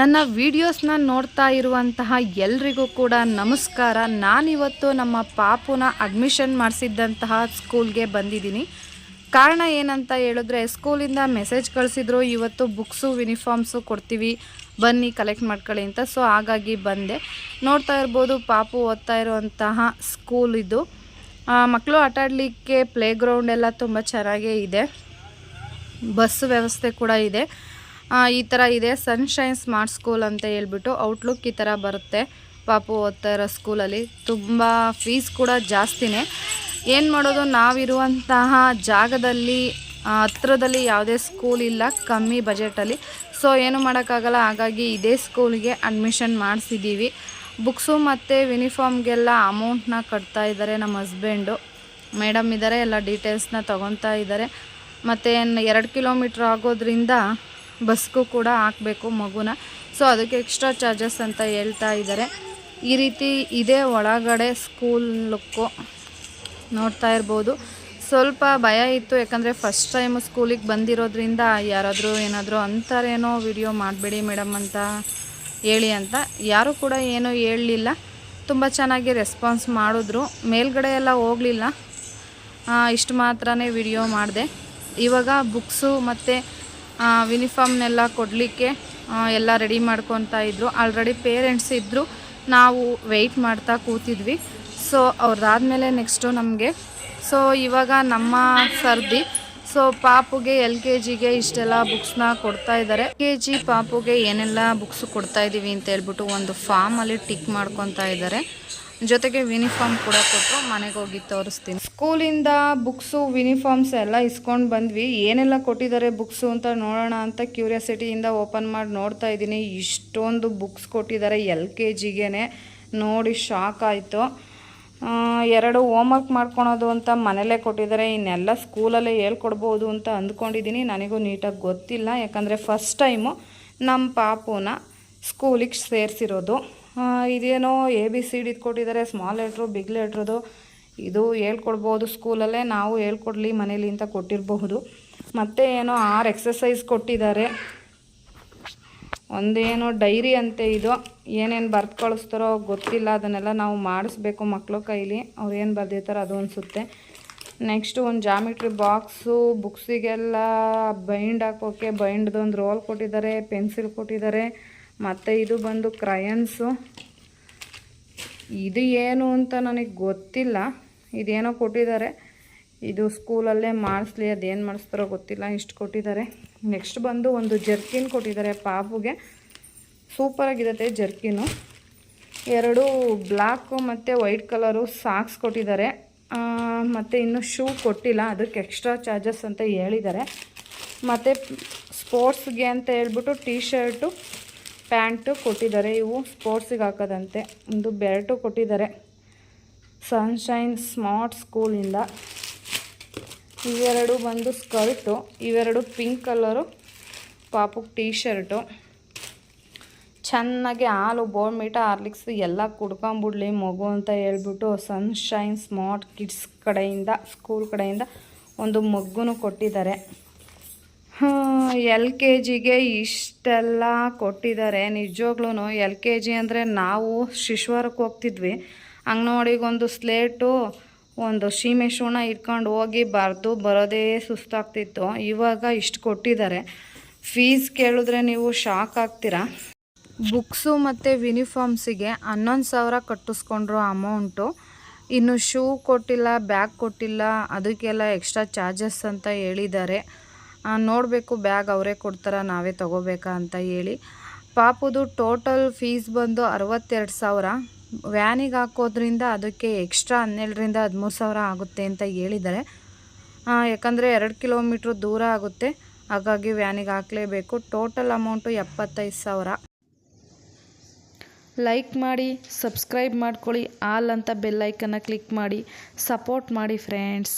ನನ್ನ ವಿಡಿಯೋಸ್ನ ನೋಡ್ತಾ ಇರುವಂತಹ ಎಲ್ರಿಗೂ ಕೂಡ ನಮಸ್ಕಾರ. ನಾನಿವತ್ತು ನಮ್ಮ ಪಾಪುನ ಅಡ್ಮಿಷನ್ ಮಾಡಿಸಿದ್ದಂತಹ ಸ್ಕೂಲ್ಗೆ ಬಂದಿದ್ದೀನಿ. ಕಾರಣ ಏನಂತ ಹೇಳಿದ್ರೆ ಸ್ಕೂಲಿಂದ ಮೆಸೇಜ್ ಕಳಿಸಿದ್ರು, ಇವತ್ತು ಬುಕ್ಸು ಯೂನಿಫಾರ್ಮ್ಸು ಕೊಡ್ತೀವಿ, ಬನ್ನಿ ಕಲೆಕ್ಟ್ ಮಾಡ್ಕೊಳ್ಳಿ ಅಂತ. ಸೊ ಹಾಗಾಗಿ ಬಂದೆ. ನೋಡ್ತಾ ಇರ್ಬೋದು, ಪಾಪು ಓದ್ತಾ ಇರುವಂತಹ ಸ್ಕೂಲ್ ಇದು. ಮಕ್ಕಳು ಆಟಾಡಲಿಕ್ಕೆ ಪ್ಲೇ ಗ್ರೌಂಡ್ ಎಲ್ಲ ತುಂಬ ಚೆನ್ನಾಗೇ ಇದೆ. ಬಸ್ ವ್ಯವಸ್ಥೆ ಕೂಡ ಇದೆ. ಈ ಥರ ಇದೆ. ಸನ್ಶೈನ್ ಸ್ಮಾರ್ಟ್ ಸ್ಕೂಲ್ ಅಂತ ಹೇಳ್ಬಿಟ್ಟು ಔಟ್ಲುಕ್ ಈ ಥರ ಬರುತ್ತೆ. ಪಾಪು ಓದ್ತಾ ಇರೋ ಸ್ಕೂಲಲ್ಲಿ ತುಂಬ ಫೀಸ್ ಕೂಡ ಜಾಸ್ತಿನೇ. ಏನು ಮಾಡೋದು? ನಾವಿರುವಂತಹ ಜಾಗದಲ್ಲಿ ಹತ್ರದಲ್ಲಿ ಯಾವುದೇ ಸ್ಕೂಲ್ ಇಲ್ಲ, ಕಮ್ಮಿ ಬಜೆಟಲ್ಲಿ ಸೊ ಏನು ಮಾಡೋಕ್ಕಾಗಲ್ಲ. ಹಾಗಾಗಿ ಇದೇ ಸ್ಕೂಲ್ಗೆ ಅಡ್ಮಿಷನ್ ಮಾಡಿಸಿದ್ದೀವಿ ಬುಕ್ಸು ಮತ್ತು ಯೂನಿಫಾರ್ಮ್ಗೆಲ್ಲ ಅಮೌಂಟ್ನ ಕಟ್ತಾ ಇದ್ದಾರೆ ನಮ್ಮ ಹಸ್ಬೆಂಡು ಮೇಡಮ್ ಇದ್ದಾರೆ ಎಲ್ಲ ಡೀಟೇಲ್ಸ್ನ ತೊಗೊತಾ ಇದ್ದಾರೆ. ಮತ್ತು ಎರಡು ಕಿಲೋಮೀಟ್ರ್ ಆಗೋದ್ರಿಂದ ಬಸ್ಗೂ ಕೂಡ ಹಾಕಬೇಕು ಮಗುನ. ಸೊ ಅದಕ್ಕೆ ಎಕ್ಸ್ಟ್ರಾ ಚಾರ್ಜಸ್ ಅಂತ ಹೇಳ್ತಾ ಇದ್ದಾರೆ. ಈ ರೀತಿ ಇದೆ ಒಳಗಡೆ ಸ್ಕೂಲ್ ಲುಕ್ಕು ನೋಡ್ತಾ ಇರ್ಬೋದು. ಸ್ವಲ್ಪ ಭಯ ಇತ್ತು, ಯಾಕಂದರೆ ಫಸ್ಟ್ ಟೈಮ್ ಸ್ಕೂಲಿಗೆ ಬಂದಿರೋದ್ರಿಂದ ಯಾರಾದರೂ ಏನಾದರೂ ಅಂತಾರೇನೋ ವಿಡಿಯೋ ಮಾಡಬೇಡಿ ಮೇಡಮ್ ಅಂತ ಹೇಳಿ ಅಂತ. ಯಾರೂ ಕೂಡ ಏನೂ ಹೇಳಲಿಲ್ಲ. ತುಂಬ ಚೆನ್ನಾಗಿ ರೆಸ್ಪಾನ್ಸ್ ಮಾಡಿದ್ರು. ಮೇಲ್ಗಡೆ ಎಲ್ಲ ಹೋಗಲಿಲ್ಲ. ಇಷ್ಟು ಮಾತ್ರನೇ ವಿಡಿಯೋ ಮಾಡಿದೆ. ಇವಾಗ ಬುಕ್ಸು ಮತ್ತು ಯೂನಿಫಾರ್ಮ್ನೆಲ್ಲ ಕೊಡಲಿಕ್ಕೆ ಎಲ್ಲ ರೆಡಿ ಮಾಡ್ಕೊತಾ ಇದ್ದರು ಆಲ್ರೆಡಿ ಪೇರೆಂಟ್ಸ್ ಇದ್ದರು ನಾವು ವೆಯ್ಟ್ ಮಾಡ್ತಾ ಕೂತಿದ್ವಿ. ಸೊ ಅವ್ರದ್ದಾದ್ಮೇಲೆ ನೆಕ್ಸ್ಟು ನಮಗೆ. ಸೊ ಇವಾಗ ನಮ್ಮ ಸರ್ದಿ. ಸೊ ಪಾಪುಗೆ ಎಲ್ ಕೆ ಜಿಗೆ ಇಷ್ಟೆಲ್ಲ ಬುಕ್ಸ್ನ ಕೊಡ್ತಾ ಇದ್ದಾರೆ. ಕೆ ಜಿ ಪಾಪುಗೆ ಏನೆಲ್ಲ ಬುಕ್ಸ್ ಕೊಡ್ತಾ ಇದ್ದೀವಿ ಅಂತ ಹೇಳ್ಬಿಟ್ಟು ಒಂದು ಫಾರ್ಮಲ್ಲಿ ಟಿಕ್ ಮಾಡ್ಕೊತಾ ಇದ್ದಾರೆ. ಜೊತೆಗೆ ಯೂನಿಫಾರ್ಮ್ ಕೂಡ ಕೊಟ್ಟು ಮನೆಗೆ ಹೋಗಿ ತೋರಿಸ್ತೀನಿ. ಸ್ಕೂಲಿಂದ ಬುಕ್ಸು ಯೂನಿಫಾರ್ಮ್ಸ್ ಎಲ್ಲ ಇಸ್ಕೊಂಡು ಬಂದ್ವಿ. ಏನೆಲ್ಲ ಕೊಟ್ಟಿದ್ದಾರೆ ಬುಕ್ಸು ಅಂತ ನೋಡೋಣ ಅಂತ ಕ್ಯೂರಿಯಾಸಿಟಿಯಿಂದ ಓಪನ್ ಮಾಡಿ ನೋಡ್ತಾ ಇದ್ದೀನಿ. ಇಷ್ಟೊಂದು ಬುಕ್ಸ್ ಕೊಟ್ಟಿದ್ದಾರೆ ಎಲ್ ಕೆ ಜಿಗೆ ನೋಡಿ ಶಾಕ್ ಆಯಿತು. ಎರಡು ಹೋಮ್ವರ್ಕ್ ಮಾಡ್ಕೊಳೋದು ಅಂತ ಮನೇಲೇ ಕೊಟ್ಟಿದ್ದಾರೆ. ಇನ್ನೆಲ್ಲ ಸ್ಕೂಲಲ್ಲೇ ಹೇಳ್ಕೊಡ್ಬೋದು ಅಂತ ಅಂದ್ಕೊಂಡಿದ್ದೀನಿ. ನನಗೂ ನೀಟಾಗಿ ಗೊತ್ತಿಲ್ಲ. ಯಾಕಂದರೆ ಫಸ್ಟ್ ಟೈಮು ನಮ್ಮ ಪಾಪುನ ಸ್ಕೂಲಿಗೆ ಸೇರಿಸಿರೋದು. ಇದೇನೋ ಎ ಬಿ ಸಿ ಡಿದು ಕೊಟ್ಟಿದ್ದಾರೆ ಸ್ಮಾಲ್ ಲೆಟ್ರು ಬಿಗ್ ಲೆಟ್ರದು ಇದು ಹೇಳ್ಕೊಡ್ಬೋದು ಸ್ಕೂಲಲ್ಲೇ ನಾವು ಹೇಳ್ಕೊಡ್ಲಿ ಮನೇಲಿ ಅಂತ ಕೊಟ್ಟಿರಬಹುದು. ಮತ್ತು ಏನೋ ಆರು ಎಕ್ಸಸೈಸ್ ಕೊಟ್ಟಿದ್ದಾರೆ ಒಂದೇನೋ ಡೈರಿ ಅಂತೆ ಇದು. ಏನೇನು ಬರ್ದು ಕಳಿಸ್ತಾರೋ ಗೊತ್ತಿಲ್ಲ, ಅದನ್ನೆಲ್ಲ ನಾವು ಮಾಡಿಸ್ಬೇಕು ಮಕ್ಕಳ ಕೈಲಿ. ಅವ್ರು ಏನು ಬರ್ದಿರ್ತಾರೋ ಅದು ಅನಿಸುತ್ತೆ. ನೆಕ್ಸ್ಟು ಒಂದು ಜಾಮಿಟ್ರಿ ಬಾಕ್ಸು ಬುಕ್ಸಿಗೆಲ್ಲ ಬೈಂಡ್ ಹಾಕೋಕ್ಕೆ ಬೈಂಡ್ದು ಒಂದು ರೋಲ್ ಕೊಟ್ಟಿದ್ದಾರೆ ಪೆನ್ಸಿಲ್ ಕೊಟ್ಟಿದ್ದಾರೆ ಮತ್ತು ಇದು ಬಂದು ಕ್ರಯನ್ಸು ಇದು ಏನು ಅಂತ ನನಗೆ ಗೊತ್ತಿಲ್ಲ. ಇದೇನೋ ಕೊಟ್ಟಿದ್ದಾರೆ. ಇದು ಸ್ಕೂಲಲ್ಲೇ ಮಾಡಿಸ್ಲಿ, ಅದೇನು ಮಾಡಿಸ್ತಾರೋ ಗೊತ್ತಿಲ್ಲ, ಇಷ್ಟು ಕೊಟ್ಟಿದ್ದಾರೆ. ನೆಕ್ಸ್ಟ್ ಬಂದು ಒಂದು ಜರ್ಕಿನ್ ಕೊಟ್ಟಿದ್ದಾರೆ ಪಾಪುಗೆ. ಸೂಪರಾಗಿರುತ್ತೆ ಜರ್ಕಿನು ಎರಡು ಬ್ಲ್ಯಾಕು ಮತ್ತು ವೈಟ್ ಕಲರು ಸಾಕ್ಸ್ ಕೊಟ್ಟಿದ್ದಾರೆ. ಮತ್ತು ಇನ್ನು ಶೂ ಕೊಟ್ಟಿಲ್ಲ, ಅದಕ್ಕೆ ಎಕ್ಸ್ಟ್ರಾ ಚಾರ್ಜಸ್ ಅಂತ ಹೇಳಿದ್ದಾರೆ. ಮತ್ತು ಸ್ಪೋರ್ಟ್ಸ್ಗೆ ಅಂತ ಹೇಳ್ಬಿಟ್ಟು ಟೀ ಶರ್ಟು ಪ್ಯಾಂಟು ಕೊಟ್ಟಿದ್ದಾರೆ. ಇವು ಸ್ಪೋರ್ಟ್ಸಿಗೆ ಹಾಕೋದಂತೆ. ಒಂದು ಬೆಲ್ಟು ಕೊಟ್ಟಿದ್ದಾರೆ. ಸನ್ಶೈನ್ ಸ್ಮಾರ್ಟ್ ಸ್ಕೂಲಿಂದ. ಇವೆರಡು ಬಂದು ಸ್ಕರ್ಟು. ಇವೆರಡು ಪಿಂಕ್ ಕಲರು ಪಾಪುಗೆ ಟೀ ಶರ್ಟು ಚೆನ್ನಾಗಿ ಹಾಲು ಬೋರ್ಮೀಟ ಹಾರ್ಲಿಕ್ಸ್ ಎಲ್ಲ ಕುಡ್ಕೊಂಬಿಡ್ಲಿ ಮಗು ಅಂತ ಹೇಳ್ಬಿಟ್ಟು ಸನ್ಶೈನ್ ಸ್ಮಾರ್ಟ್ ಕಿಡ್ಸ್ ಕಡೆಯಿಂದ, ಸ್ಕೂಲ್ ಕಡೆಯಿಂದ ಒಂದು ಮಗ್ಗು ಕೊಟ್ಟಿದ್ದಾರೆ. ಎಲ್ ಕೆ ಜಿಗೆ ಇಷ್ಟೆಲ್ಲ ಕೊಟ್ಟಿದ್ದಾರೆ. ನಿಜವಾಗ್ಲೂ ಎಲ್ ಕೆ ಜಿ ಅಂದರೆ ನಾವು ಶಿಶ್ವಾರಕ್ಕೆ ಹೋಗ್ತಿದ್ವಿ. ಅಂಗನವಾಡಿಗೆ ಒಂದು ಸ್ಲೇಟು, ಒಂದು ಸೀಮೆ ಇಟ್ಕೊಂಡು ಹೋಗಿ ಬರೆದು ಬರೋದೇ ಸುಸ್ತಾಗ್ತಿತ್ತು. ಇವಾಗ ಇಷ್ಟು ಕೊಟ್ಟಿದ್ದಾರೆ. ಫೀಸ್ ಕೇಳಿದ್ರೆ ನೀವು ಶಾಕ್ ಆಗ್ತೀರಾ? ಬುಕ್ಸು ಮತ್ತು ಯೂನಿಫಾರ್ಮ್ಸಿಗೆ ಹನ್ನೊಂದು ಸಾವಿರ ಕಟ್ಟಿಸ್ಕೊಂಡ್ರು ಅಮೌಂಟು. ಇನ್ನು ಶೂ ಕೊಟ್ಟಿಲ್ಲ, ಬ್ಯಾಗ್ ಕೊಟ್ಟಿಲ್ಲ, ಅದಕ್ಕೆಲ್ಲ ಎಕ್ಸ್ಟ್ರಾ ಚಾರ್ಜಸ್ ಅಂತ ಹೇಳಿದ್ದಾರೆ. ನೋಡಬೇಕು, ಬ್ಯಾಗ್ ಅವರೇ ಕೊಡ್ತಾರ, ನಾವೇ ತೊಗೋಬೇಕಾ ಅಂತ ಹೇಳಿ. ಪಾಪುದು ಟೋಟಲ್ ಫೀಸ್ ಬಂದು ಅರವತ್ತೆರಡು ಸಾವಿರ. ವ್ಯಾನಿಗೆ ಹಾಕೋದ್ರಿಂದ ಅದಕ್ಕೆ ಎಕ್ಸ್ಟ್ರಾ ಹನ್ನೆರಡರಿಂದ ಹದಿಮೂರು ಸಾವಿರ ಆಗುತ್ತೆ ಅಂತ ಹೇಳಿದ್ದಾರೆ. ಯಾಕಂದರೆ ಎರಡು ಕಿಲೋಮೀಟ್ರ್ ದೂರ ಆಗುತ್ತೆ. ಹಾಗಾಗಿ ವ್ಯಾನಿಗೆ ಹಾಕಲೇಬೇಕು. ಟೋಟಲ್ ಅಮೌಂಟು ಎಪ್ಪತ್ತೈದು ಸಾವಿರ. ಲೈಕ್ ಮಾಡಿ, ಸಬ್ಸ್ಕ್ರೈಬ್ ಮಾಡ್ಕೊಳ್ಳಿ. ಆಲ್ ಅಂತ ಬೆಲ್ಲೈಕನ್ನು ಕ್ಲಿಕ್ ಮಾಡಿ. ಸಪೋರ್ಟ್ ಮಾಡಿ ಫ್ರೆಂಡ್ಸ್.